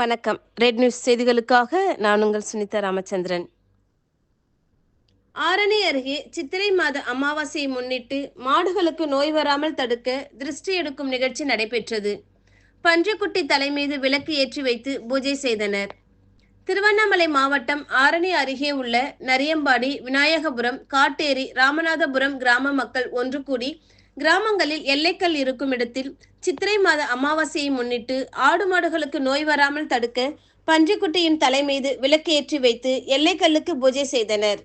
வணக்கம். Red news செய்திகளுக்காக நான் உங்கள் சுனிதா ராமச்சந்திரன். ஆரணி அருகே சித்திரை மாத அமாவாசையை முன்னிட்டு மாடுகளுக்கு நோய் வராமல் தடுக்க திருஷ்டி எடுக்கும் நிகழ்ச்சி நடைபெற்றது. பன்றிக்குட்டி தலை மீது விளக்கு ஏற்றி வைத்து பூஜை செய்தனர். திருவண்ணாமலை மாவட்டம் ஆரணி அருகே உள்ள நரியம்பாடி விநாயகபுரம் காட்டேரி ராமநாதபுரம் கிராம மக்கள் ஒன்று கூடி கிராமங்களில் எல்லைக்கல் இருக்கும் இடத்தில் சித்திரை மாத அமாவாசையை முன்னிட்டு ஆடு மாடுகளுக்கு நோய் வராமல் தடுக்க பன்றிக்குட்டியின் தலை மீது விளக்கு ஏற்றி வைத்து எல்லைக்கல்லுக்கு பூஜை செய்தனர்.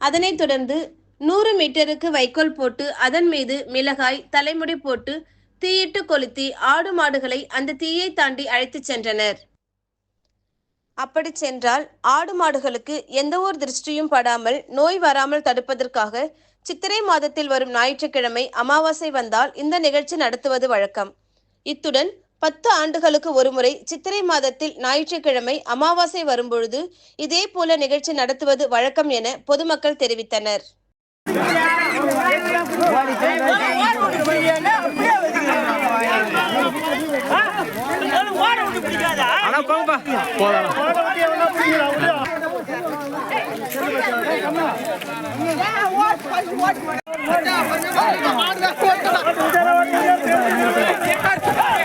அதனைத் தொடர்ந்து நூறு மீட்டருக்கு வைக்கோல் போட்டு அதன் மீது மிளகாய் தலைமுடி போட்டு தீயிட்டு கொளுத்தி ஆடு மாடுகளை அந்த தீயை தாண்டி அழைத்துச் சென்றனர். அப்படி சென்றால் ஆடு மாடுகளுக்கு எந்த ஒரு திருஷ்டியும் படாமல் நோய் வராமல் தடுப்பதற்காக சித்திரை மாதத்தில் வரும் ஞாயிற்றுக்கிழமை அமாவாசை வந்தால் இந்த நிகழ்ச்சி நடத்துவது வழக்கம். இத்துடன் பத்து ஆண்டுகளுக்கு ஒருமுறை சித்திரை மாதத்தில் ஞாயிற்றுக்கிழமை அமாவாசை வரும்பொழுது இதே போல நிகழ்ச்சி நடத்துவது வழக்கம் என பொதுமக்கள் தெரிவித்தனர். அண்ணா போங்கப்பா போகலாம்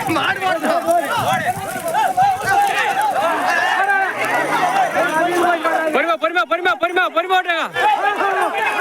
மாடு பொறுமா பொறுமா பொறுமா பொறுமா பொறுமா ஓட்டுறாங்க